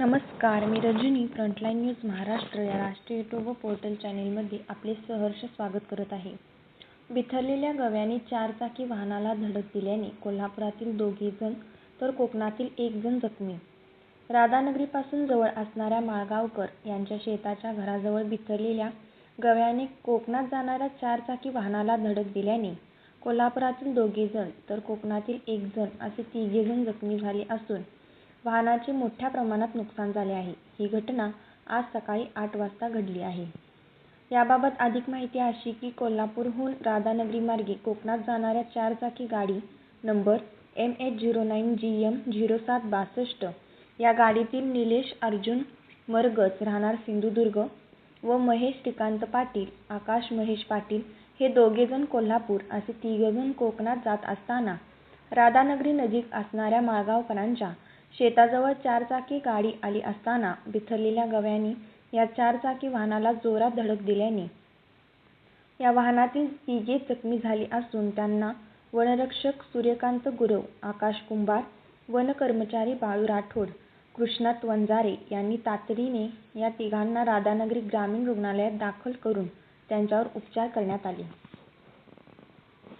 नमस्कार मी Rajani frontline news Maharashtra या राष्ट्रीय यूट्यूब व पोर्टल चॅनेलमध्ये आपले सहर्ष स्वागत करत आहे. बिथरलेल्या गव्याने चारचाकी वाहनाला धडक दिल्याने कोल्हापुरातील दोघे जण तर कोकणातील एक जण जखमी. राधानगरीपासून जवळ असणाऱ्या माळगावकर यांच्या शेताच्या घराजवळ बिथरलेल्या गव्याने कोकणात जाणाऱ्या चारचाकी वाहनाला धडक दिल्याने कोल्हापुरातील दोघे जण तर कोकणातील एक जण असे तिघे जण जखमी झाले असून वाहनाचे मोठ्या प्रमाणात नुकसान झाले आहे. ही घटना आज सकाळी आठ वाजता घडली आहे. याबाबत अधिक माहिती अशी की कोल्हापूरहून राधानगरीमार्गे कोकणात जाणाऱ्या चारचाकी गाडी number M H zero nine G M zero सात बासष्ट या गाडीतील निलेश अर्जुन मरगज राहणार सिंधुदुर्ग व महेश श्रीकांत पाटील आकाश महेश पाटील हे दोघेजण कोल्हापूर असे तिघेजण कोकणात जात असताना राधानगरीनजीक असणाऱ्या माळगावकरांच्या शेताजवळ चारचाकी गाडी आली असताना बिथरलेल्या गव्याने या चारचाकी वाहनाला जोरात धडक दिल्याने. या वाहनातील तिघे जखमी झाली असून त्यांना वनरक्षक सूर्यकांत गुरव आकाश कुंभार वन कर्मचारी बाळू राठोड कृष्णात वंजारे यांनी तातडीने या तिघांना राधानगरी ग्रामीण रुग्णालयात दाखल करून त्यांच्यावर उपचार करण्यात आले.